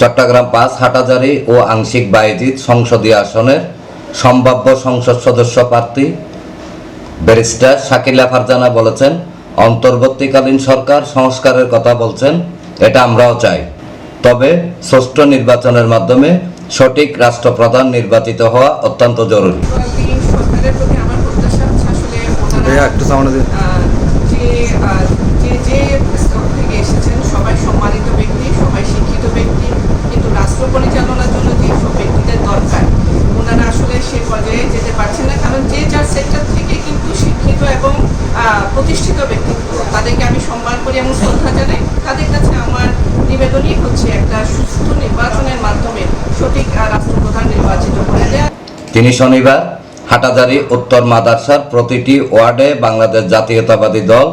চট্টগ্রাম পাঁচ, হাটাজারি ও আংশিক বায়েজিদ সংসদীয় আসনের সম্ভাব্য সংসদ সদস্য প্রার্থী ব্যারিস্টার শাকিলা ফারজানা বলেছেন, অন্তর্বর্তীকালীন সরকার সংস্কারের কথা বলছেন, এটা আমরাও চাই। তবে ষষ্ঠ নির্বাচনের মাধ্যমে সঠিক রাষ্ট্রপ্রধান নির্বাচিত হওয়া অত্যন্ত জরুরি। ভাইয়া, একটু সামনে দিন। যে যে যে স্তর থেকে এসেছেন সবাই সম্মানিত ব্যক্তি সবাই শিক্ষিত ব্যক্তি কিন্তু রাষ্ট্র পরিচালনার জন্য যে সব ব্যক্তিদের দরকার ওনারা আসলে সে পর্যায়ে যেতে পারছেন না কারণ যে যার সেক্টর থেকে কিন্তু শিক্ষিত এবং আহ, প্রতিষ্ঠিত ব্যক্তিত্ব তাদেরকে আমি সম্মান করি এবং শ্রদ্ধা জানাই তাদের কাছে আমার নিবেদনই হচ্ছে একটা সুস্থ নির্বাচনের মাধ্যমে সঠিক রাষ্ট্রপ্রধান নির্বাচিত করে দেওয়া তিনি শনিবার হাটাজারি উত্তর মাদারসার প্রতিটি ওয়ার্ডে বাংলাদেশ জাতীয়তাবাদী দল,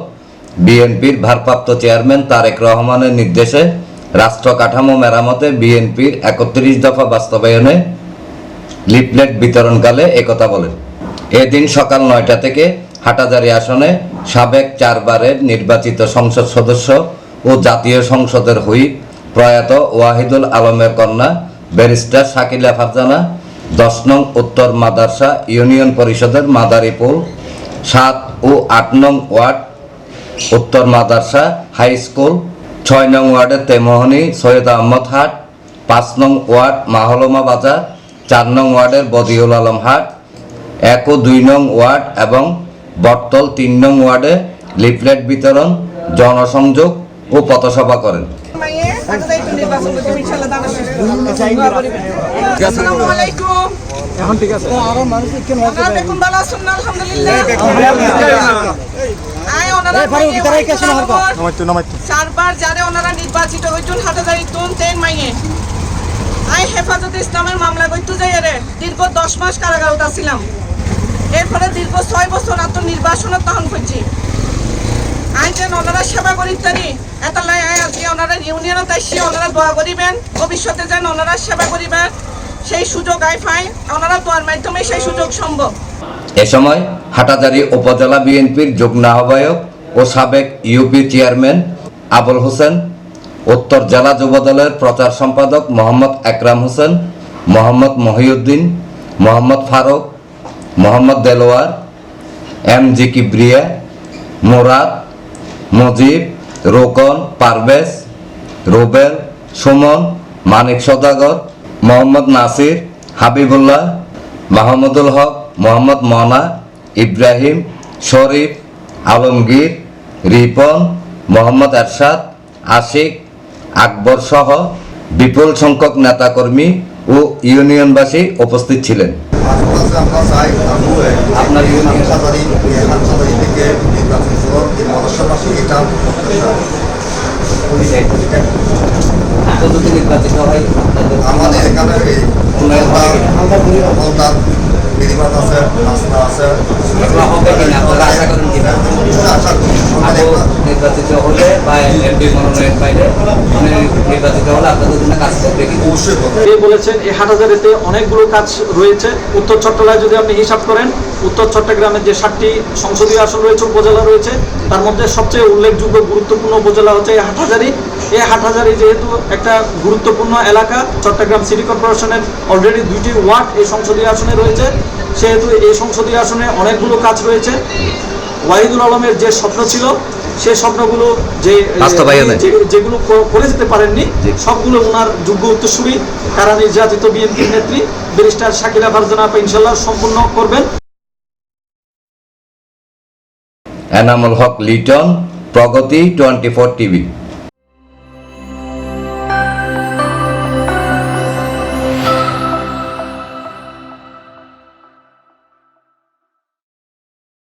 বিএনপির ভারপ্রাপ্ত চেয়ারম্যান তারেক রহমানের নির্দেশে রাষ্ট্র কাঠামো মেরামতে বিএনপির একত্রিশ দফা বাস্তবায়নে লিফলেট বিতরণকালে একথা বলেন। এদিন সকাল নয়টা থেকে হাটাজারি আসনে সাবেক চারবারের নির্বাচিত সংসদ সদস্য ও জাতীয় সংসদের হুইপ প্রয়াত ওয়াহিদুল আলমের কন্যা ব্যারিস্টার শাকিলা ফারজানা দশ নং উত্তর মাদারসা ইউনিয়ন পরিষদের মাদারীপুর সাত ও আট নং ওয়ার্ড উত্তর মাদারসা হাই স্কুল, ছয় নং ওয়ার্ডের তেমোহনী, সৈয়দ আহমদ হাট, পাঁচ নং ওয়ার্ড মাহলমা বাজার, চার নং ওয়ার্ডের বদিউল আলম হাট, এক ও দুই নং ওয়ার্ড এবং বটতল তিন নং ওয়ার্ডে লিফলেট বিতরণ, জনসংযোগ ও পথসভা করেন। মাইয়ে আই হেফাজত মামলা রে দীর্ঘ দশ মাস কারাগারত আছিলাম এরপরে দীর্ঘ ছয় বছর আত্ম নির্বাসনত তখন করছি আই যেন ওনারা সেবা করিত তারি এটা লাই আজকে ওনারা ইউনিয়নত আসছি ওনারা দোয়া করিবেন। ভবিষ্যতে যেন ওনারা সেবা করিবেন সেই সুযোগ আই পাই, ওনারা দোয়ার মাধ্যমে সেই সুযোগ সম্ভব। এ সময় হাটাজারি উপজেলা বিএনপির যুগ্ম আহ্বায়ক ও সাবেক ইউপি চেয়ারম্যান আবুল হোসেন, উত্তর জেলা যুবদলের প্রচার সম্পাদক মোহাম্মদ একরাম হোসেন, মোহাম্মদ মহিউদ্দিন, মোহাম্মদ ফারুক, মোহাম্মদ দেলোয়ার, এম জি কিবরিয়া, মুরাদ মুজিব, রোকন, পারভেজ, রুবেল, সুমন, মানিক সদাগর, মোহাম্মদ নাসির, হাবিবুল্লাহ, মাহমুদুল হক, মোহাম্মদ মনা, ইব্রাহিম, শরীফ, আলমগীর, রিপন, মোহাম্মদ এরশাদ, আশিক, আকবর সহ বিপুল সংখ্যক নেতাকর্মী ও ইউনিয়নবাসী উপস্থিত ছিলেন। আপনার নির্বাচিত হয় আমাদের এখানে এই আছে রাস্তা আছে। আশা করি সরকার একটা নির্বাচিত হলে হাটাজারিতে অনেকগুলো কাজ রয়েছে। উত্তর চট্টগ্রামে যদি আপনি হিসাব করেন, উত্তর চট্টগ্রামের যে ষাটটি সংসদীয় আসন রয়েছে, উপজেলা রয়েছে, তার মধ্যে সবচেয়ে উল্লেখযোগ্য গুরুত্বপূর্ণ উপজেলা হচ্ছে এই হাটহাজারি। এই হাটহাজারি যেহেতু একটা গুরুত্বপূর্ণ এলাকা, চট্টগ্রাম সিটি কর্পোরেশনের অলরেডি দুইটি ওয়ার্ড এই সংসদীয় আসনে রয়েছে। সেহেতু এই সংসদীয় আসনে অনেকগুলো কাজ রয়েছে। ওয়াহিদুল আলমের যে স্বপ্ন ছিল সেই স্বপ্নগুলো যে যেগুলো করে যেতে পারেননি সবগুলো ওনার যোগ্য উত্তরসূরি কারা নির্যাতিত বিএনপির নেত্রী ব্যারিস্টার শাকিলা ফারজানা আপা ইনশাল্লাহ সম্পূর্ণ করবেন। Enamul Haque Liton Pragati twenty four TV.